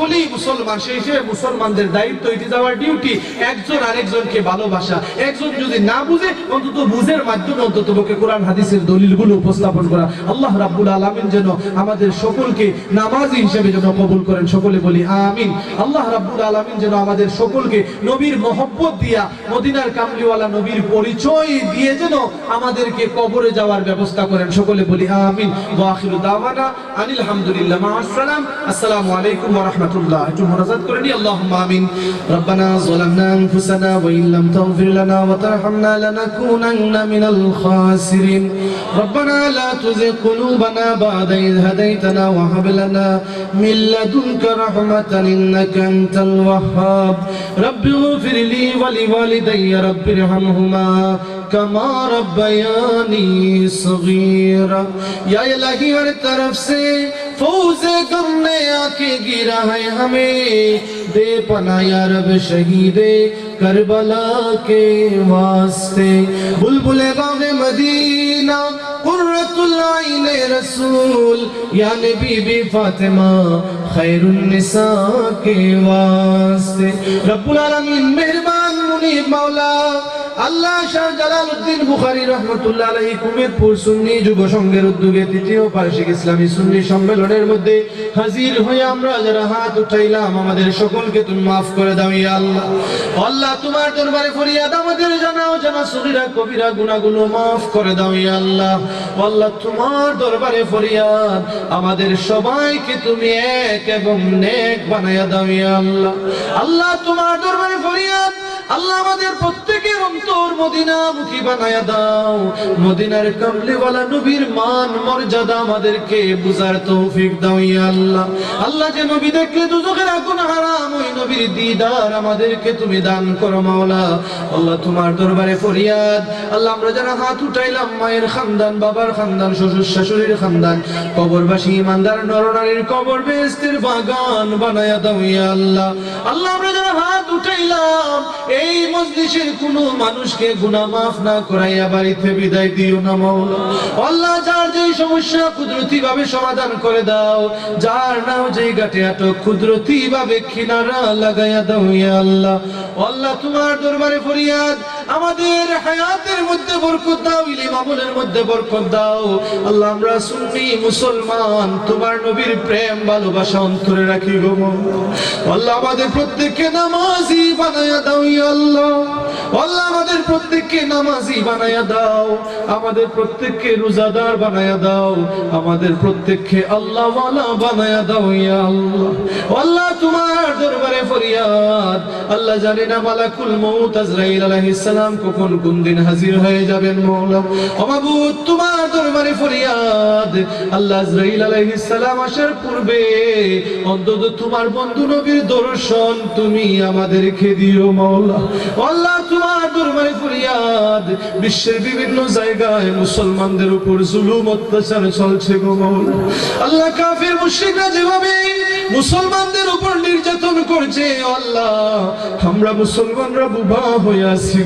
সকলেই মুসলমান, সেই হিসেবে মুসলমানদের দায়িত্ব, এটি দেওয়ার ডিউটি একজন আরেকজনকে ভালোবাসা। একজন যদি না বুঝে, অন্তত বুঝের মাধ্যমে অন্তত পক্ষে কোরআন, হাদিসের দলিলগুলো উপস্থাপন করা। আল্লাহ রাব্বুল আলামিন যেন আমাদের সকলকে নামাজি হিসেবে যেন কবুল করেন, সকলে বলি আমিন। আল্লাহ রাব্বুল আলামিন যেন আমাদের সকলকে নবীর মহব্বত দিয়া, মদিনার কামলিওয়ালা নবীর পরিচয় দিয়ে যেন আমাদেরকে কবরে যাওয়ার ব্যবস্থা করেন, সকলে বলি আমিন। ওয়া আনিল আসসালাম আসসালামু আলাইকুম ওয়া الله একটু মুনাজাত করে اللهم آمين. ربنا ظلمنا أنفسنا وإن لم تغفر لنا وترحمنا لنكونن من الخاسرين. ربنا لا تزغ قلوبنا بعد إذ هديتنا وهب لنا من لدنك رحمة إنك أنت الوهاب. رب اغفر لي ولوالدي رب ارحمهما كما ربياني صغيرا. يا إلهي هر طرف سے محفوظ گم نے آکے گرا ہے ہمیں۔ دے پنا یا رب شہید کربلا کے واسطے۔ بلبل باغ مدینہ، قرۃ العین رسول۔ یا نبی بی فاطمہ، خیر النساء کے واسطے۔ رب العالمین میرے আমাদের সকলকে তুমি মাফ করে দাও আল্লাহ। আল্লাহ, তোমার দরবারে ফরিয়াদ আমাদের জানাও জানা সুবিরা কবিরা গুনাগুলো মাফ করে দাও আল্লাহ। আল্লাহ, তোমার দরবারে ফরিয়াদ আমাদের সবাইকে তুমি এক এবং নেক বানাইয়া দাও আল্লাহ। আল্লাহ, তোমার দরবারে ফরিয়াদ আল্লাহ আমাদের প্রত্যেকের অন্তর মদিনা মুখী বানায়া দাও। মদিনার কামলিওয়ালা নবীর মান, মর্যাদা আমাদেরকে বুঝার তৌফিক দাও ইয়া আল্লাহ। আল্লাহ যে নবী দেখলে দুজকের আগুন হারাম, ওই নবীর দিদার আমাদেরকে তুমি দান করো মাওলা। আল্লাহ তোমার দরবারে ফরিয়াদ। আল্লাহ আমরা যারা হাত উঠাইলাম, মায়ের খানদান, বাবার খানদান, শ্বশুর শাশুড়ির খানদান, কবরবাসী, ইমানদার, নরনারীর কবর বেস্তের বাগান বানায়া দাও ইয়া আল্লাহ। আল্লাহ আমরা যারা হাত উঠাইলাম এই মজলিসের কোনো মানুষকে গুনাহ মাফ না করাইয়া বাড়িতে বিদায় দিও না, মাওলা। আল্লাহ যার যে সমস্যা কুদরতি ভাবে সমাধান করে দাও, যার নাও যে গাটে আটক কুদরতি ভাবে কিনারা লাগাইয়া দাও আল্লাহ। আল্লাহ তোমার দরবারে ফরিয়াদ আমাদের হায়াতের মধ্যে বরকত দাও ইলিম আমলের মধ্যে বরকত দাও আল্লাহ, আমরা সুন্নি, মুসলমান, তোমার নবীর প্রেম, ভালোবাসা অন্তরে রাখি গো। আল্লাহ, আমাদের প্রত্যেককে নামাজি বানায়া দাও, ইয়া আল্লাহ আল্লাহ আমাদের প্রত্যেককে নামাজি বানায়া দাও, আমাদের প্রত্যেককে রোজাদার বানায়া দাও, আমাদের প্রত্যেককে আল্লাহ ওয়ালা বানায়া দাও ইয়া আল্লাহ। আল্লাহ তোমার দরবারে ফরিয়াদ। আল্লাহ জানে না মালাকুল মউত আজরাইল আলাইহিস সালাম কখন কোন দিন হাজির হয়ে যাবেন মওলা ও মাবুদ, তোমার দরবারে ফরিয়াদ। আল্লাহ আজরাইল আলাইহিস সালাম আসার পূর্বে অন্তত তোমার বন্ধু নবীর দর্শন তুমি আমাদেরকে দিও মাওলা আল্লাহ দরবারে ফরিয়াদ। বিশ্বের বিভিন্ন জায়গায় মুসলমানদের উপর জুলুম, অত্যাচার চলছে আল্লাহ যেভাবে মুসলমানদের উপর নির্যাতন করছে আল্লাহ, আমরা মুসলমানরা বুবা হয়ে আছি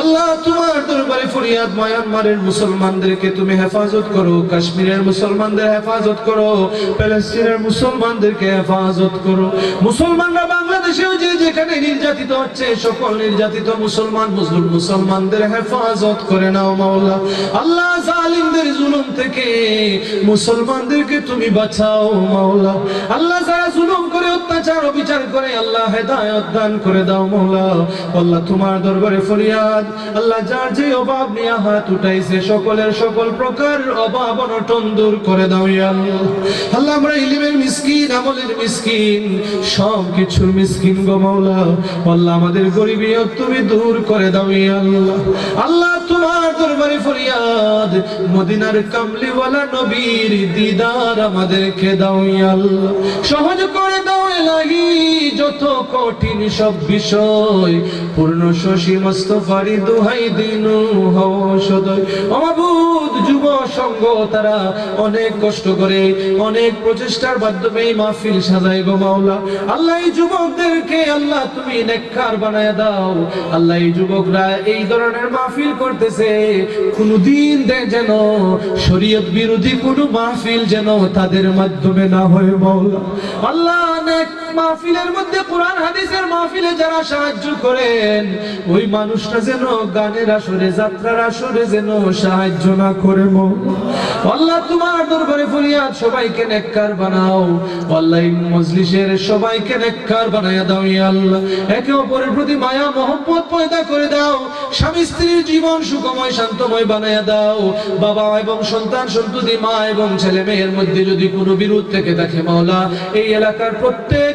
আল্লাহ, তোমার দরবারে ফরিয়াদ মায়ানমারের মুসলমানদেরকে তুমি হেফাজত করো, কাশ্মীরের মুসলমানদের হেফাজত করো প্যালেস্টিনের মুসলমানদেরকে হেফাজত করো। মুসলমানরা বাংলাদেশেও যে যেখানে নির্যাতিত হচ্ছে, সকল নির্যাতিত মুসলমান, মুসলিম মুসলমানদের হেফাজত করে নাও মাওলা। আল্লাহ জালিমদের জুলুম থেকে মুসলমানদেরকে তুমি বাঁচাও মাওলা। আল্লাহ যারা জুলুম করে, অত্যাচার, অবিচার করে, আল্লাহ হেদায়ত দান করে দাও মাওলা। আল্লাহ তোমার দরবারে ফরিয়াদ। আল্লাহ যার যে অভাব নিয়ে হাত উঠাইছে, সকলের সকল প্রকার অভাব অনটন দূর করে দাও ইয়া আল্লাহ। আমরা ইলিমের মিসকিন, আমলের মিসকিন সব কিছুর মিসকিন। গো মাওলা, আল্লাহ আমাদের গরিবিয়ত তুমি দূর করে দাও ইয়া আল্লাহ। আল্লাহ তোমার দরবারে ফরিয়াদ, মদিনার কামলিওয়ালা নবীর দিদার আমাদেরকে দাও ইয়া আল্লাহ। সহজ করে দাও এলাহি। যত কঠিন সব বিষয়, পূর্ণ শশী মস্তফারি দোহাই দিন সদয়। যুব সংঘ, তারা অনেক কষ্ট করে, অনেক প্রচেষ্টার মাধ্যমে মাহফিল মাওলা। আল্লাহ যুবকদেরকে, আল্লাহ তুমি বানায় দাও। আল্লাহ যুবকরা এই ধরনের মাহফিল করতেছে, কোনদিন যেন শরীয়ত বিরোধী কোনো মাহফিল যেন তাদের মাধ্যমে না হয় মাওলা। আল্লাহ মাহফিলের মধ্যে কোরআন, হাদিসের মাহফিলে যারা সাহায্য করেন, ওই মানুষটা যেন গানের আসরে, যাত্রার আসরে যেন সাহায্য না করে মৌলা আল্লাহ, তোমার দরবারে ফরিয়াদ, সবাইকে নেককার বানাও। আল্লাহ, এই মজলিসের সবাইকে নেককার বানায়া দাও ইয়া আল্লাহ। একে অপরের প্রতি মায়া, মহব্বত পয়দা করে দাও। স্বামী স্ত্রীর জীবন সুখময়, শান্তময় বানায়া দাও। বাবা এবং সন্তান সন্ততি, মা এবং ছেলে মেয়ের মধ্যে যদি কোনো বিরোধ থেকে থাকে মাওলা, এই এলাকার প্রত্যেক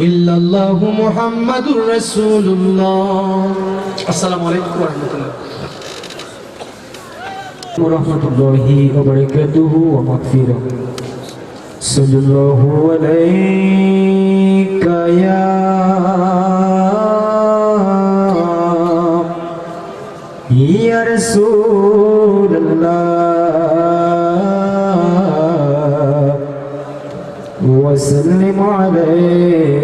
إلا الله محمد رسول الله. السلام عليكم ورحمة الله. ورحمة الله وبركاته ومغفرة. صلى الله عليك يا يا رسول الله. وسلم عليك